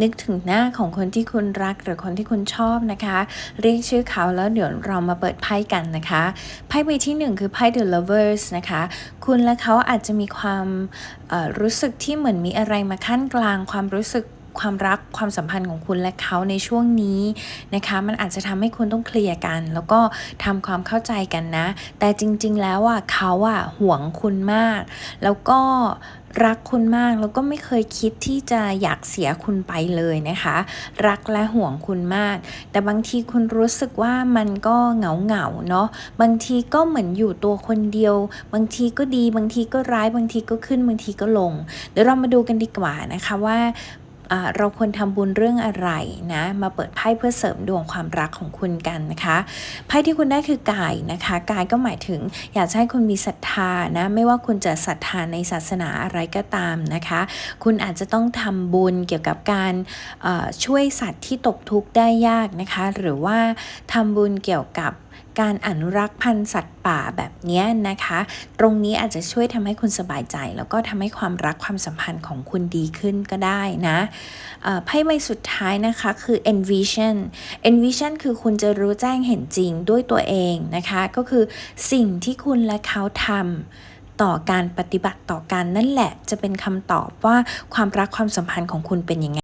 นึกถึงหน้าของคนที่คุณรักหรือคนที่คุณชอบนะคะ เรียกชื่อเขาแล้วเดี๋ยวเรามาเปิดไพ่กันนะคะไพ่ใบที่หนึ่งคือไพ่ The Lovers นะคะ คุณและเขาอาจจะมีความรู้สึกที่เหมือนมีอะไรมาขั้นกลางความรู้สึก ความรักความสัมพันธ์ของคุณและเขาในช่วงนี้นะคะ มันอาจจะทำให้คุณต้องเคลียร์กัน แล้วก็ทำความเข้าใจกันนะ แต่จริง ๆ แล้วอะเขาอะห่วงคุณมาก แล้วก็รักคุณมากแล้วก็ไม่เคยคิดที่จะอยากเสียคุณไปเลยนะคะ รักและห่วงคุณมาก แต่บางทีคุณรู้สึกว่ามันก็เหงาเหงาเนาะบางทีก็เหมือนอยู่ตัวคนเดียว บางทีก็ดี บางทีก็ร้าย บางทีก็ขึ้นบางทีก็ลง เดี๋ยวเรามาดูกันดีกว่านะคะว่า เราควรทำบุญเรื่องอะไรนะมาเปิดไพ่เพื่อเสริมดวงความรักของคุณกันนะคะไพ่ที่คุณได้คือกายนะคะกายก็หมายถึงอยากให้คุณมีศรัทธานะไม่ว่าคุณจะศรัทธาในศาสนาอะไรก็ตามนะคะ คุณอาจจะต้องทำบุญเกี่ยวกับการช่วยสัตว์ที่ตกทุกข์ได้ยากนะคะ หรือว่าทำบุญเกี่ยวกับ การอนุรักษ์พันธุ์สัตว์ป่าแบบนี้นะคะ ตรงนี้อาจจะช่วยทำให้คุณสบายใจ แล้วก็ทำให้ความรักความสัมพันธ์ของคุณดีขึ้นก็ได้นะไพ่ใบสุดท้ายนะคะคือ envision envision คือคุณจะรู้แจ้งเห็นจริงด้วยตัวเองนะคะ ก็คือสิ่งที่คุณและเขาทำต่อการปฏิบัติต่อกันนั่นแหละ จะเป็นคำตอบว่าความรักความสัมพันธ์ของคุณเป็นยังไง